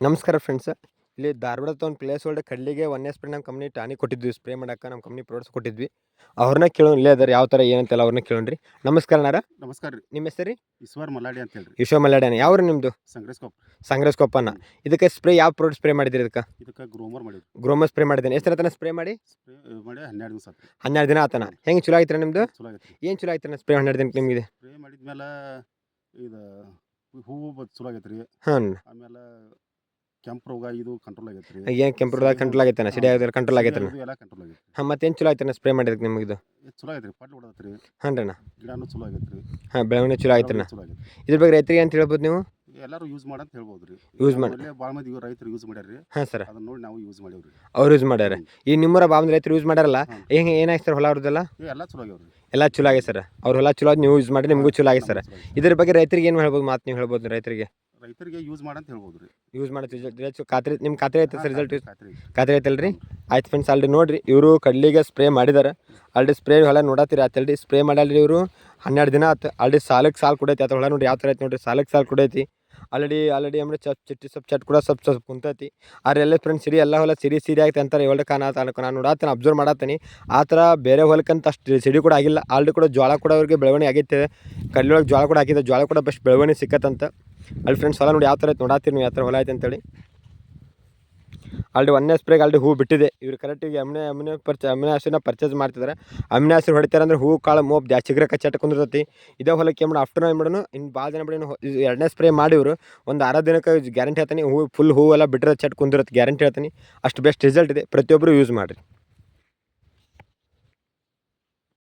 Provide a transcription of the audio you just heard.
ನಮಸ್ಕಾರ ಫ್ರೆಂಡ್ಸ್ ಇಲ್ಲಿ ಧಾರವಾಡದ ಒಂದು ಪ್ಲೇಸ್ ಒಳಗೆ ಕಡ್ಲಿಗೆ ಒನ್ ಎಸ್ ಸ್ಪ್ರೇ ನಮ್ಮ ಕಂಪ್ನಿ ಟಾನಿಕ್ ಕೊಟ್ಟಿದ್ವಿ. ಸ್ಪ್ರೇ ಮಾಡಕ್ಕೆ ನಮ್ಮ ಕಂಪ್ನಿ ಪ್ರಾಡಕ್ಟ್ಸ್ ಕೊಟ್ಟಿದ್ವಿ. ಅವ್ರನ್ನ ಕೇಳೋಣ ಇಲ್ಲೇ ಅದಾರ ಯಾವ ಥರ ಏನಂತೆಲ್ಲ ಅವ್ರನ್ನ ಕೇಳೋಣ್ರಿ. ನಮಸ್ಕಾರ ನಾರ. ನಮಸ್ಕಾರ ರೀ ನಿಮ್ಮ ಹೆಸರು? ಈಶ್ವರ್ ಮಲಾಡಿ ಅಂತ ಹೇಳ್ರಿ. ವಿಶ್ವ ಮಲ್ಲಾಡ್ಯಾನ ಯಾವ್ರಿ ನಿಮ್ಮದು ಸಂಗ್ರಸ್ಕೊಪ್ಪ ಸಂಗ್ರಸ್ಕೊಪ್ಪನ ಇದಕ್ಕೆ ಸ್ಪ್ರೇ ಯಾವ ಪ್ರಾಡಕ್ಟ್ ಸ್ಪ್ರೇ ಮಾಡಿದ್ರಿ ಇದಕ್ಕೆ? ಇದಕ್ಕೆ ಗ್ರೋಮರ್ ಮಾಡಿದ್ರಿ ಗ್ರೋಮರ್ ಸ್ಪ್ರೇ ಮಾಡಿದ್ದೇನೆ. ಎಷ್ಟು ತನ ಸ್ಪ್ರೇ ಮಾಡಿ? ಸ್ಪ್ರೇ ಮಾಡಿ ಹನ್ನೆರಡು ದಿನ ಸರ್ ಹನ್ನೆರಡು ದಿನ ಆತನ? ಹೆಂಗೆ ಚಲೋ ಆಯ್ತು ನಿಮ್ದು? ಚಲೋ ಏನು ಚಲೋ ಆಯ್ತು ಸ್ಪ್ರೇ ಹನ್ನೆರಡು ದಿನಕ್ಕೆ ನಿಮಗೆ ಸ್ಪ್ರೇ ಮಾಡಿದ್ಮೇಲೆ ಇದು ಹೂವು ಚಲೋ ಆಗೈತೆ ರೀ ಹಾಂ ಆಮೇಲೆ ಕೆಂಪು ರೋಗ ಇದು ಕಂಟ್ರೋಲ್ ಆಗೈತ್ರಿ. ಏನು ಕೆಂಪುರದಾಗ ಕಂಟ್ರೋಲ್ ಆಗೈತೆ ಸಿಡಿ ಆಗಿದ್ರೆ ಕಂಟ್ರೋಲ್ ಆಗೈತೆ ಇದು ಎಲ್ಲ ಕಂಟ್ರೋಲ್ ಆಗೈತ್ರಿ. ಹಾಂ ಮತ್ತೇನು ಚಲೋ ಆಯ್ತಾನೆ ಸ್ಪ್ರೇ ಮಾಡಿದಕ್ಕೆ ನಿಮಗೆ ಇದು? ಇದು ಚಲೋ ಆಗೈತ್ರಿ ಪಟ್ಟು ಹೊಡತ್ರಿ ಹಾಂ ರೀ ಗಿಡನೂ ಚಲೋ ಆಗೈತ್ರಿ. ಹಾಂ ಬೆಳವಣಿಗೆ ಚಲೋ ಆಯ್ತನ ಚಲೋ ಇದ್ರ ಬಗ್ಗೆ ರೈತರಿಗೆ ಅಂತ ಹೇಳ್ಬೋದು ನೀವು? ಎಲ್ಲರೂ ಯೂಸ್ ಮಾಡಂತ ಹೇಳ್ಬೋದು ರೀ ಯೂಸ್ ಮಾಡಿ ಭಾಳ ಮಂದಿ ರೈತರು ಯೂಸ್ ಮಾಡ್ಯಾರ್ರಿ. ಹಾಂ ಸರ್. ಅದನ್ನ ನೋಡಿ ನಾವು ಯೂಸ್ ಮಾಡೇವ್ರಿ ಅವ್ರು ಯೂಸ್ ಮಾಡ್ಯಾರ. ಈ ನಿಮ್ಮರ ಬಾಬಂದ್ ರೈತರು ಯೂಸ್ ಮಾಡ್ಯಾರಲ್ಲ. ಹೆಂಗೆ ಏನಾಯ್ತು ಸರ್ ಹೊಲ ಅವ್ರದ್ದೆಲ್ಲ? ಎಲ್ಲ ಚಲೋ ಆಗ್ಯಾವ್ರಿ. ಎಲ್ಲ ಚಲೋ ಆಗಿದೆ ಸರ್. ಅವ್ರ ಹೊಲ ಚಲೋ ನೀವು ಯೂಸ್ ಮಾಡಿ ನಿಮಗೂ ಚಲೋ ಆಗಿದೆ ಸರ್. ಇದ್ರ ಬಗ್ಗೆ ರೈತರಿಗೆ ಏನು ಹೇಳ್ಬೋದು ಮಾತು ನೀವು ಹೇಳ್ಬೋದು ರೈತರಿಗೆ? ರೈತರಿಗೆ ಯೂಸ್ ಮಾಡಂತ ಹೇಳ್ಬೋದು ರೀ. ಯೂಸ್ ಮಾಡಿ ರಿಸಲ್ಟ್ ಖಾತ್ರಿ ನಿಮ್ಮ ಖಾತ್ರಿ ಐತೆ ಸರ್ ರಿಸಲ್ಟ್ ಖಾತ್ರಿ ಖಾತ್ರಿ ಐತಲ್ರಿ ಆಯ್ತು ಫ್ರೆಂಡ್ಸ್ ಆಲ್ರೆಡಿ ನೋಡ್ರಿ ಇವರು ಕಡ್ಲಿಗೆ ಸ್ಪ್ರೇ ಮಾಡಿದಾರೆ. ಆಲ್ರೆಡಿ ಸ್ಪ್ರೇ ಹೊಲ ನೋಡತ್ತೀರಿ ಆತಲ್ರಿ ಸ್ಪ್ರೇ ಮಾಡಲ್ರಿ ಇವರು. ಹನ್ನೆರಡು ದಿನ ಆತು ಆಲ್ರೆಡಿ ಸಾಲಕ್ಕೆ ಸಾಲು ಕೊಡೈತಿ ಆತ ಹೊಲ ನೋಡಿ ಯಾವ ಥರ ಐತೆ ನೋಡ್ರಿ ಸಾಲಕ್ಕೆ ಸಾಲು ಕೊಡೈತಿ ಆಲ್ರೆಡಿ ಆಲ್ರೆಡಿ ಅಂದ್ರೆ ಚಟ್ ಚಿಟ್ಟಿ ಸ್ವಲ್ಪ ಚಟ್ ಕೂಡ ಸ್ವಲ್ಪ ಸ್ವಲ್ಪ ಕುಂತೈತಿ. ಆದ್ರೆ ಎಲ್ಲ ಫ್ರೆಂಡ್ಸ್ ಸಿರಿ ಎಲ್ಲ ಹೊಲ ಸಿರಿ ಸಿರಿ ಆಗ್ತಿ ಅಂತಾರೆ ಏಳು ಕಾಣ ನಾನು ನೋಡತ್ತೀನಿ ಅಬ್ಸರ್ವ್ ಮಾಡತ್ತೀನಿ. ಆ ಥರ ಬೇರೆ ಹೊಲಕ್ಕಂತ ಅಷ್ಟು ಸಿಡಿ ಕೂಡ ಆಗಿಲ್ಲ. ಆಲ್ರೆಡಿ ಕೂಡ ಜೋಳ ಕೂಡ ಅವ್ರಿಗೆ ಬೆಳವಣಿಗೆ ಆಗೈತೆ. ಕಲ್ಲೊಳಗೆ ಜೋಳ ಕೂಡ ಹಾಕಿದೆ ಜೋಳ ಕೂಡ ಬೆಸ್ಟ್ ಬೆಳವಣಿಗೆ ಸಿಕ್ಕತ್ತಂತ. ಅಲ್ಲಿ ಫ್ರೆಂಡ್ಸ್ ಹೊಲ ನೋಡಿ ಯಾವ ಥರ ಐತೆ ನೋಡಾತೀರಿ ನೀವು ಯಾವ ಥರ ಹೊಲ ಐತೆ ಅಂತೇಳಿ. ಆಲ್ರೆಡಿ ಒಂದನೇ ಸ್ಪ್ರೇಗೆ ಅಲ್ಲಿ ಹೂ ಬಿಟ್ಟಿದೆ. ಇವ್ರು ಕರೆಕ್ಟಿಗೆ ಅಮ್ಮನೆ ಅಮ್ನೆ ಪರ್ಚ ಅಮ್ನೆ ಹಸಿನ ಪರ್ಚೇಸ್ ಮಾಡ್ತಿದ್ದಾರೆ ಅಮ್ನೆ ಹಸಿರು ಹೊಡಿತಾರೆ ಅಂದ್ರೆ ಹೂ, ಕಾಳು, ಮೋಪ್ ಜಾಸ್ತಿ ಚಿಗ್ರ ಕಚ್ಚಾಟ ಕುಂದಿರ್ತೈತಿ ಇದೇ ಹೊಲಕ್ಕೆ ಏನು ಅಫ್ಟರ್ ಏನು ಮಾಡೋಣ ಇನ್ನು ಭಾಳ ದಿನ ಬಿಡೋಣ ಎರಡನೇ ಸ್ಪ್ರೇ ಮಾಡಿವ್ರು ಒಂದು ಅರ ದಿನಕ್ಕೆ ಗ್ಯಾರಂಟಿ ಹೇಳ್ತೀನಿ, ಹೂ ಫುಲ್ ಹೂ ಎಲ್ಲ ಬಿಟ್ಟರೆ ಚಟ್ ಕುಂದಿರುತ್ತೆ ಗ್ಯಾರಂಟಿ ಹೇಳ್ತೀನಿ. ಅಷ್ಟು ಬೆಸ್ಟ್ ರಿಸಲ್ಟ್ ಇದೆ. ಪ್ರತಿಯೊಬ್ಬರು ಯೂಸ್ ಮಾಡಿರಿ.